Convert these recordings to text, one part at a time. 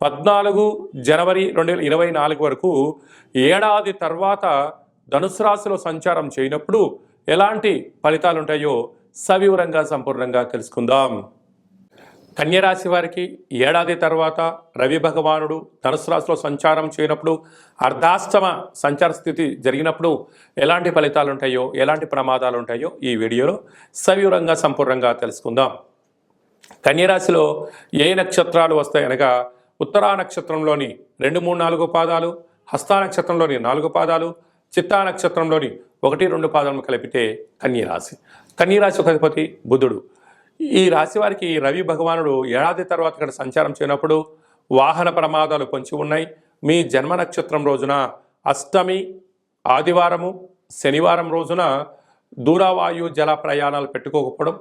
పద్నాలుగు జనవరి రెండు వేల ఇరవై నాలుగు వరకు ఏడాది తర్వాత ధనుసు రాశిలో సంచారం చేయనప్పుడు ఎలాంటి ఫలితాలు ఉంటాయో సవివరంగా సంపూర్ణంగా తెలుసుకుందాం. కన్యరాశి వారికి ఏడాది తర్వాత రవి భగవానుడు ధనుసు రాశిలో సంచారం చేయనప్పుడు అర్ధాష్టమ సంచార స్థితి జరిగినప్పుడు ఎలాంటి ఫలితాలు ఉంటాయో ఎలాంటి ప్రమాదాలు ఉంటాయో ఈ వీడియోలో సవివరంగా సంపూర్ణంగా తెలుసుకుందాం. కన్యరాశిలో ఏ నక్షత్రాలు వస్తాయి అనగా ఉత్తరా నక్షత్రంలోని రెండు మూడు నాలుగు పాదాలు హస్తా నక్షత్రంలోని నాలుగు పాదాలు చిత్తా నక్షత్రంలోని ఒకటి రెండు పాదాలను కలిపితే కన్యరాశి కన్యరాశి ఒక అధిపతి బుధుడు. ఈ రాశి వారికి రవి భగవానుడు ఏడాది తర్వాత ఇక్కడ సంచారం చేయనప్పుడు వాహన ప్రమాదాలు పొంచి ఉన్నాయి. మీ జన్మ నక్షత్రం రోజున అష్టమి ఆదివారము శనివారం రోజున దూరవాయు జల ప్రయాణాలు పెట్టుకోకపోవడం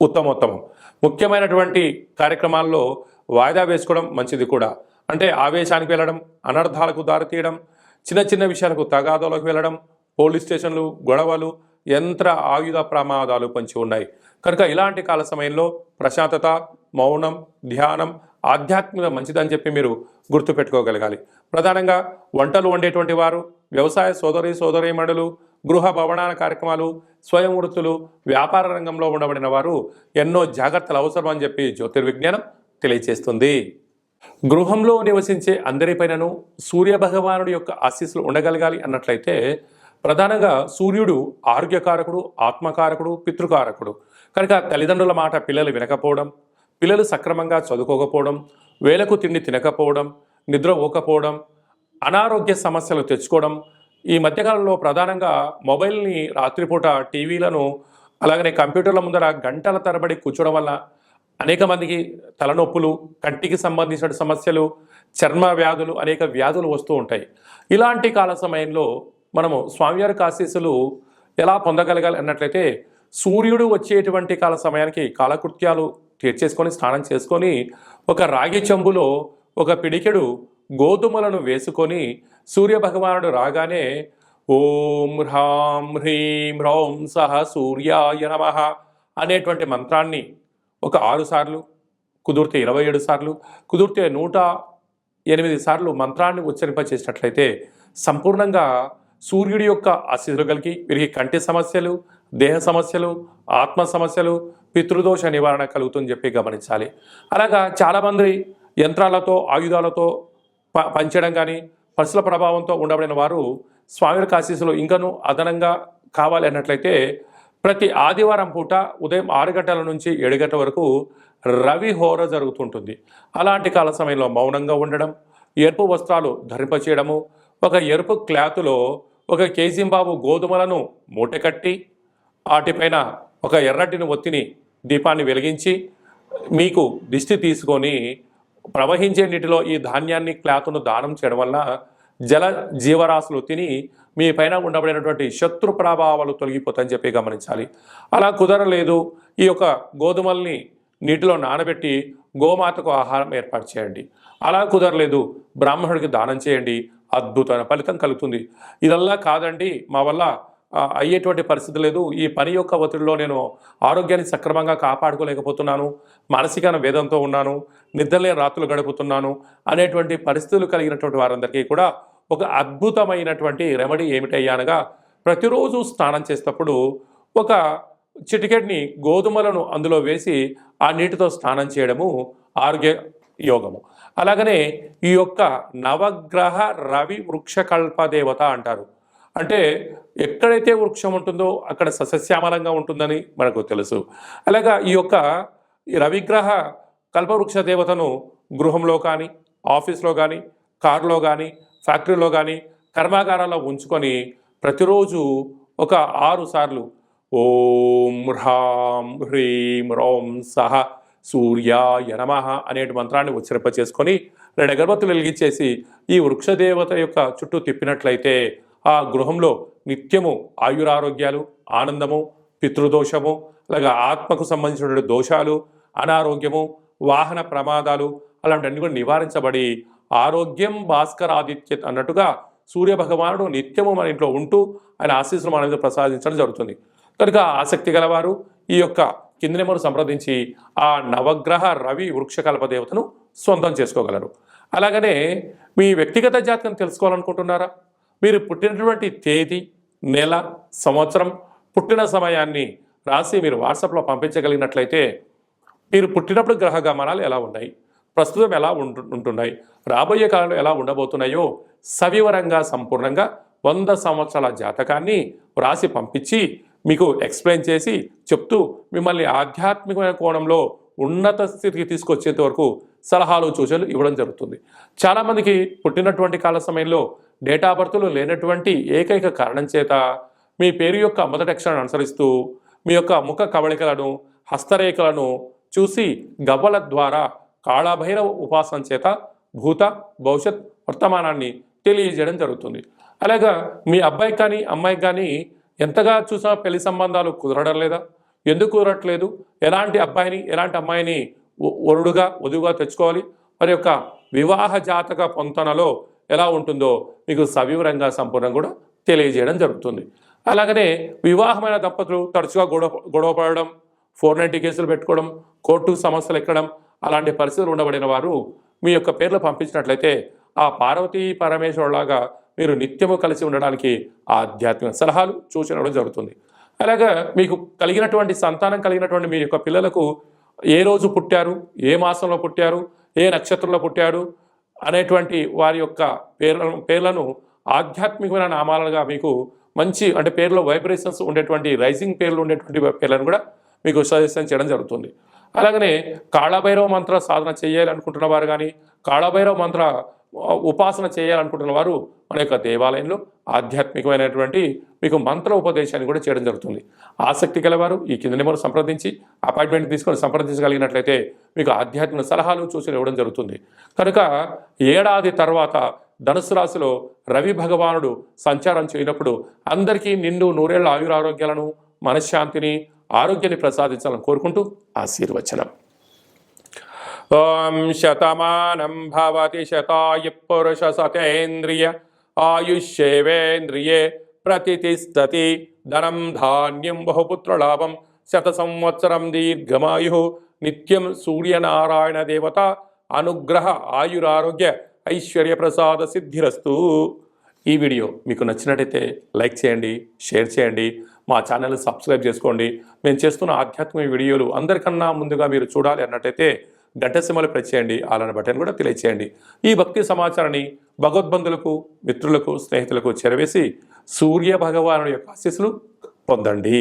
ఉత్తమోత్తమం. ముఖ్యమైనటువంటి కార్యక్రమాల్లో వాయిదా వేసుకోవడం మంచిది కూడా. అంటే ఆవేశానికి వెళ్ళడం అనర్థాలకు దారితీయడం చిన్న చిన్న విషయాలకు తగాదాలకు వెళ్ళడం పోలీస్ స్టేషన్లు గొడవలు యంత్ర ఆయుధ ప్రమాదాలు పంచి ఉన్నాయి. కనుక ఇలాంటి కాల సమయంలో ప్రశాంతత మౌనం ధ్యానం ఆధ్యాత్మిక మంచిదని చెప్పి మీరు గుర్తుపెట్టుకోగలగాలి. ప్రధానంగా వంటలు వండేటువంటి వారు వ్యవసాయ సోదరి సోదరీమణులు గృహ భవనాల కార్యక్రమాలు స్వయం వృత్తులు వ్యాపార రంగంలో ఉండబడిన వారు ఎన్నో జాగ్రత్తలు అవసరం అని చెప్పి జ్యోతిర్విజ్ఞానం తెలియచేస్తుంది. గృహంలో నివసించే అందరిపైనను సూర్య భగవానుడి యొక్క ఆశీస్సులు ఉండగలగాలి అన్నట్లయితే ప్రధానంగా సూర్యుడు ఆరోగ్యకారకుడు ఆత్మకారకుడు పితృకారకుడు. కనుక తల్లిదండ్రుల మాట పిల్లలు వినకపోవడం పిల్లలు సక్రమంగా చదువుకోకపోవడం వేలకు తిండి తినకపోవడం నిద్ర పోకపోవడం అనారోగ్య సమస్యలు తెచ్చుకోవడం ఈ మధ్యకాలంలో ప్రధానంగా మొబైల్ని రాత్రిపూట టీవీలను అలాగనే కంప్యూటర్ల ముందర గంటల తరబడి కూర్చోవడం వల్ల అనేక మందికి తలనొప్పులు కంటికి సంబంధించిన సమస్యలు చర్మ వ్యాధులు అనేక వ్యాధులు వస్తూ ఉంటాయి. ఇలాంటి కాల సమయంలో మనము స్వామివారి కాశీసులు ఎలా పొందగలగాలి అన్నట్లయితే సూర్యుడు వచ్చేటువంటి కాల సమయానికి కాలకృత్యాలు తీర్చేసుకొని స్నానం చేసుకొని ఒక రాగి చెంబులో ఒక పిడికెడు గోధుమలను వేసుకొని సూర్య భగవానుడు రాగానే ఓం హ్రాం హ్రీం హ్రౌం సహ సూర్యాయ నమ అనేటువంటి మంత్రాన్ని ఒక ఆరు సార్లు కుదిరితే ఇరవై ఏడు సార్లు కుదిరితే నూట ఎనిమిది సార్లు మంత్రాన్ని ఉచ్చరింపచేసినట్లయితే సంపూర్ణంగా సూర్యుడి యొక్క ఆశీస్సులు కలిగి వీరికి కంటి సమస్యలు దేహ సమస్యలు ఆత్మ సమస్యలు పితృదోష నివారణ కలుగుతుందని చెప్పి గమనించాలి. అలాగా చాలామంది యంత్రాలతో ఆయుధాలతో ప పనిచేయడం కానీ పశుల ప్రభావంతో ఉండబడిన వారు స్వామి ఆశీస్సులు ఇంకనూ అదనంగా కావాలి అన్నట్లయితే ప్రతి ఆదివారం పూట ఉదయం ఆరు గంటల నుంచి ఏడు గంటల వరకు రవి హోర జరుగుతుంటుంది. అలాంటి కాల సమయంలో మౌనంగా ఉండడం ఎరుపు వస్త్రాలు ధరింపచేయడము ఒక ఎరుపు క్లాత్లో ఒక కేజీంబాబు గోధుమలను మూటకట్టి వాటిపైన ఒక ఎర్రటిని ఒత్తిని దీపాన్ని వెలిగించి మీకు దిష్టి తీసుకొని ప్రవహించే నీటిలో ఈ ధాన్యాన్ని క్లాత్ను దానం చేయడం వల్ల జల జీవరాశులు తిని మీ పైన ఉండబడినటువంటి శత్రు ప్రభావాలు తొలగిపోతాయని చెప్పి గమనించాలి. అలా కుదరలేదు ఈ యొక్క గోధుమల్ని నీటిలో నానబెట్టి గోమాతకు ఆహారం ఏర్పాటు చేయండి. అలా కుదరలేదు బ్రాహ్మణుడికి దానం చేయండి. అద్భుతమైన ఫలితం కలుగుతుంది. ఇదల్లా కాదండి మా వల్ల అయ్యేటువంటి పరిస్థితి లేదు. ఈ పని యొక్క ఒత్తిడిలో నేను ఆరోగ్యాన్ని సక్రమంగా కాపాడుకోలేకపోతున్నాను. మానసికమైన వేదంతో ఉన్నాను. నిద్రలేని రాత్రులు గడుపుతున్నాను అనేటువంటి పరిస్థితులు కలిగినటువంటి వారందరికీ కూడా ఒక అద్భుతమైనటువంటి రెమెడీ ఏమిటయ్యానగా ప్రతిరోజు స్నానం చేసేటప్పుడు ఒక చిటికెట్ని గోధుమలను అందులో వేసి ఆ నీటితో స్నానం చేయడము ఆరోగ్య యోగము. అలాగనే ఈ యొక్క నవగ్రహ రవి వృక్షకల్ప దేవత అంటారు. అంటే ఎక్కడైతే వృక్షం ఉంటుందో అక్కడ సస్యశ్యామలంగా ఉంటుందని మనకు తెలుసు. అలాగా ఈ యొక్క ఈ రవిగ్రహ కల్పవృక్ష దేవతను గృహంలో కానీ ఆఫీస్లో కానీ కారులో కానీ ఫ్యాక్టరీలో కానీ కర్మాగారాల్లో ఉంచుకొని ప్రతిరోజు ఒక ఆరు సార్లు ఓం హ్రాం హ్రీం రోం సహ సూర్యాయ నమ అనేటి మంత్రాన్ని ఉచ్చరింప చేసుకొని రెండు అగరబత్తులు వెలిగించేసి ఈ వృక్షదేవత యొక్క చుట్టూ తిప్పినట్లయితే ఆ గృహంలో నిత్యము ఆయురారోగ్యాలు ఆనందము పితృదోషము అలాగే ఆత్మకు సంబంధించినటువంటి దోషాలు అనారోగ్యము వాహన ప్రమాదాలు అలాంటివన్నీ కూడా నివారించబడి ఆరోగ్యం భాస్కరాదిత్య అన్నట్టుగా సూర్య భగవానుడు నిత్యము మన ఇంట్లో ఉంటూ ఆయన ఆశీస్సులు మన మీద ప్రసాదించడం జరుగుతుంది. కనుక ఆసక్తి గలవారు ఈ యొక్క కింది నెంబర్ సంప్రదించి ఆ నవగ్రహ రవి వృక్షకల్ప దేవతను సొంతం చేసుకోగలరు. అలాగనే మీ వ్యక్తిగత జాతకం తెలుసుకోవాలనుకుంటున్నారా? మీరు పుట్టినటువంటి తేదీ నెల సంవత్సరం పుట్టిన సమయాన్ని రాసి మీరు వాట్సాప్లో పంపించగలిగినట్లయితే మీరు పుట్టినప్పుడు గ్రహ గమనాలు ఎలా ఉన్నాయి? ప్రస్తుతం ఎలా ఉంటు ఉంటున్నాయి? రాబోయే కాలంలో ఎలా ఉండబోతున్నాయో సవివరంగా సంపూర్ణంగా వంద సంవత్సరాల జాతకాన్ని వ్రాసి పంపించి మీకు ఎక్స్ప్లెయిన్ చేసి చెప్తూ మిమ్మల్ని ఆధ్యాత్మికమైన కోణంలో ఉన్నత స్థితికి తీసుకొచ్చేంత వరకు సలహాలు సూచనలు ఇవ్వడం జరుగుతుంది. చాలామందికి పుట్టినటువంటి కాల సమయంలో డేటా బర్త్లు లేనటువంటి ఏకైక కారణం చేత మీ పేరు యొక్క మొదటి అక్షరాన్ని అనుసరిస్తూ మీ యొక్క ముఖ కవళికలను హస్తరేఖలను చూసి గవ్వల ద్వారా కాళభైరవ ఉపాసన చేత భూత భవిష్యత్ వర్తమానాన్ని తెలియజేయడం జరుగుతుంది. అలాగా మీ అబ్బాయికి కానీ అమ్మాయికి కానీ ఎంతగా చూసినా పెళ్ళి సంబంధాలు కుదరడం లేదా? ఎందుకు కుదరట్లేదు? ఎలాంటి అబ్బాయిని ఎలాంటి అమ్మాయిని వరుడుగా వధువుగా తెచ్చుకోవాలి? మరి యొక్క వివాహ జాతక పొంతనలో ఎలా ఉంటుందో మీకు సవివరంగా సంపూర్ణంగా కూడా తెలియజేయడం జరుగుతుంది. అలాగనే వివాహమైన దంపతులు తరచుగా గొడవ గొడవ పడడం ఫోర్ నైంటీ కేసులు పెట్టుకోవడం కోర్టు సమస్యలు ఎక్కడం అలాంటి పరిస్థితులు ఉండబడిన వారు మీ యొక్క పేర్లు పంపించినట్లయితే ఆ పార్వతీ పరమేశ్వరులాగా మీరు నిత్యము కలిసి ఉండడానికి ఆధ్యాత్మిక సలహాలు సూచనలు జరుగుతుంది. అలాగా మీకు కలిగినటువంటి సంతానం కలిగినటువంటి మీ యొక్క పిల్లలకు ఏ రోజు పుట్టారు ఏ మాసంలో పుట్టారు ఏ నక్షత్రంలో పుట్టారు అనేటువంటి వారి యొక్క పేర్లను పేర్లను ఆధ్యాత్మికమైన నామాలుగా మీకు మంచి అంటే పేర్లో వైబ్రేషన్స్ ఉండేటువంటి రైజింగ్ పేర్లు ఉండేటువంటి పేర్లను కూడా మీకు సజెషన్ చేయడం జరుగుతుంది. అలాగనే కాళభైరవ మంత్ర సాధన చేయాలనుకుంటున్న వారు కానీ కాళభైరవ మంత్ర ఉపాసన చేయాలనుకుంటున్న వారు మన యొక్క దేవాలయంలో ఆధ్యాత్మికమైనటువంటి మీకు మంత్ర ఉపదేశాన్ని కూడా చేయడం జరుగుతుంది. ఆసక్తి గలవారు ఈ కింద నెంబర్ సంప్రదించి అపాయింట్మెంట్ తీసుకొని సంప్రదించగలిగినట్లయితే మీకు ఆధ్యాత్మిక సలహాలు సూచనలు ఇవ్వడం జరుగుతుంది. కనుక ఏడాది తర్వాత ధనుసు రాశిలో రవి భగవానుడు సంచారం చేయనప్పుడు అందరికీ నిండు నూరేళ్ళ ఆయురారోగ్యాలను మనశ్శాంతిని ఆరోగ్యాన్ని ప్రసాదించాలని కోరుకుంటూ ఆశీర్వచనం. ఓం శతమానం భవతి శతాయ పురుష సతేంద్రియ ఆయుష్యేవేంద్రియే ప్రతిష్టతి ధనం ధాన్యం బహుపుత్రలాభం శత సంవత్సరం దీర్ఘమాయు నిత్యం సూర్యనారాయణ దేవత అనుగ్రహ ఆయురారోగ్య ఐశ్వర్య ప్రసాద సిద్ధిరస్తు. ఈ వీడియో మీకు నచ్చినట్టయితే లైక్ చేయండి షేర్ చేయండి మా ఛానల్ని సబ్స్క్రైబ్ చేసుకోండి. మేము చేస్తున్న ఆధ్యాత్మిక వీడియోలు అందరికన్నా ముందుగా మీరు చూడాలి అన్నట్టయితే గంట సింహలు ప్రెస్ చేయండి. అలానే బటన్ కూడా తెలియచేయండి. ఈ భక్తి సమాచారాన్ని భగవద్బంధులకు మిత్రులకు స్నేహితులకు చేరవేసి సూర్య భగవానుడి యొక్క ఆశీస్సులు పొందండి.